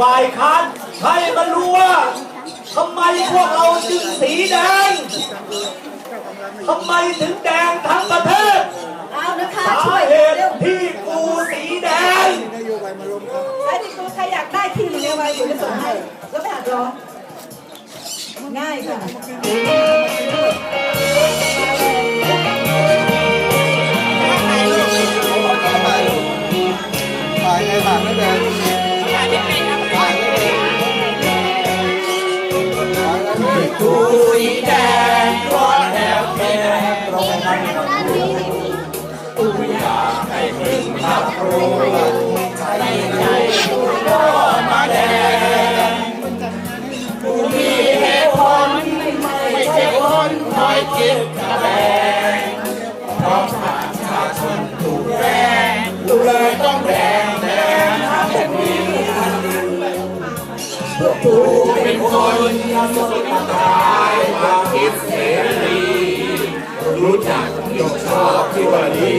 ฝ่ายค้านให้มันรู้ว่าทำไมพวกเราจึงสีแดงทำไมถึงแดงทั้งประเทศเอานะคะสาช่วยเหตุเร็วที่กูสีแดงใครที่ตัวใครอยากได้ที่อยู่ในวัยอยู่จะส่งให้แล้วไม่หัดร้องง่ายค่ะถ่ายไงถ่ายไม่เป็น กูเป็นคนสุดท้ายความคิดเสรี รู้จักยกชอบที่ว่าดี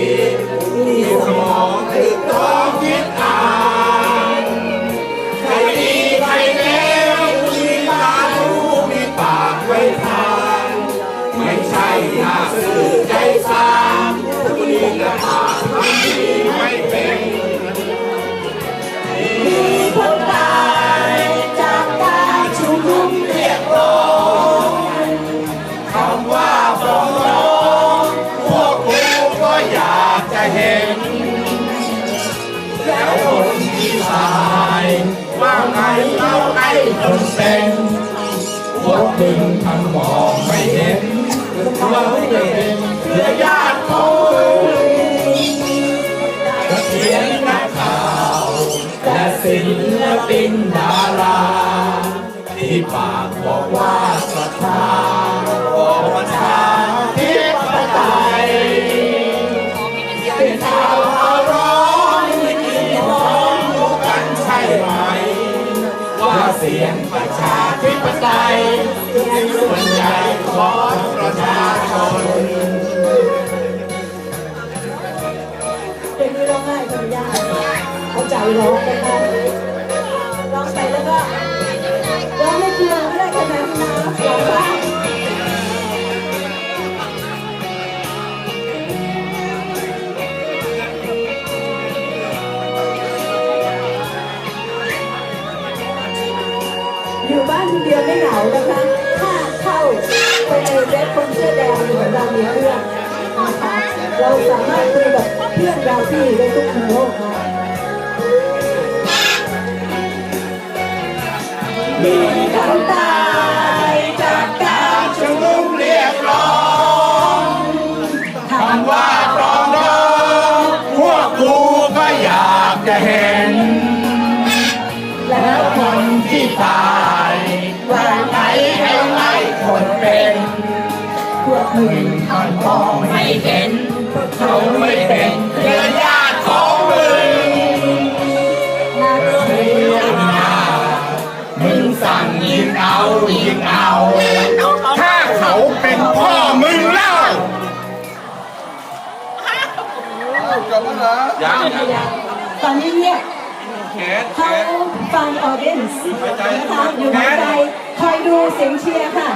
ไอ้คนเต็มพวกมึงทำมองไม่เห็นเราเป็นเพื่อญาติเขาเขียนนักข่าวและศิลปินดารา ที่ปากบอกว่าศรัทธา สียงประชาธิปไตยเป็นส่วนใหญ่ของประชาชนเป็นที่ร้องไห้คนยากเอาใจร้องนะคะร้องไปแล้วก็ร้องไม่เพีย บ้านคนเดียวไม่เหงานะคะถ้าเข้าไปในเว็บคนเสื้อแดงอยู่กับเรามีเพื่อนนะคะเราสามารถคุยกับเพื่อนเราที่อยู่ในทุกมุมโลกค่ะมีคนตายจากการชุมนุมเรียกร้องคำว่าปรองดองพวกกูก็อยากจะเห็น พวกมึงท่านมองไม่เห็นเขาไม่เป็นเครือญาติของมึงนะเรื่องหน้ามึงสั่งยิงเอายิงเอา ถ้าเขาเป็นพ่อมึงเล่าจบแล้วเหรอตอนนี้เนี่ยเขาฟังออเดนส์นะคะอยู่ในใจคอยดูเสียงเชียร์ค่ะ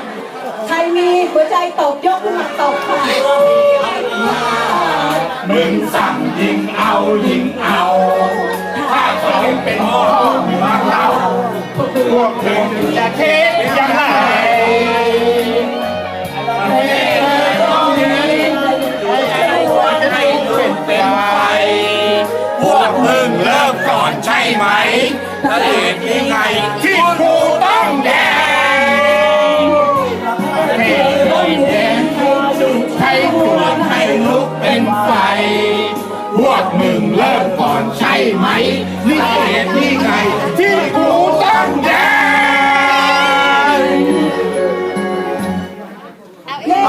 มีหัวใจตกยกขึ้นมาตกค่ะมึงสั่งยิงเอายิงเอา ถ้าเขาเป็นพ่อมึงเล่าพวกมึงจะคิดยังไงพวกมึงเลิกก่อนใช่ไหมประเทศยังไง ให้ควรให้ลุกเป็นไฟ พวกมึงเลิกก่อนใช่ไหมนี่เหตุที่ไงที่กูต้องแดงเย้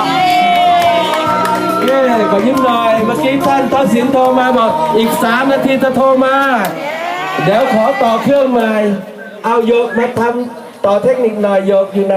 เย้ขอยิ้มหน่อย เมื่อกี้ท่านทักษิณโทรมาบอกอีก 3 นาทีจะโทรมา เดี๋ยวขอต่อเครื่องใหม่ เอาโยกมาทำต่อเทคนิคหน่อยโยกอยู่ไหน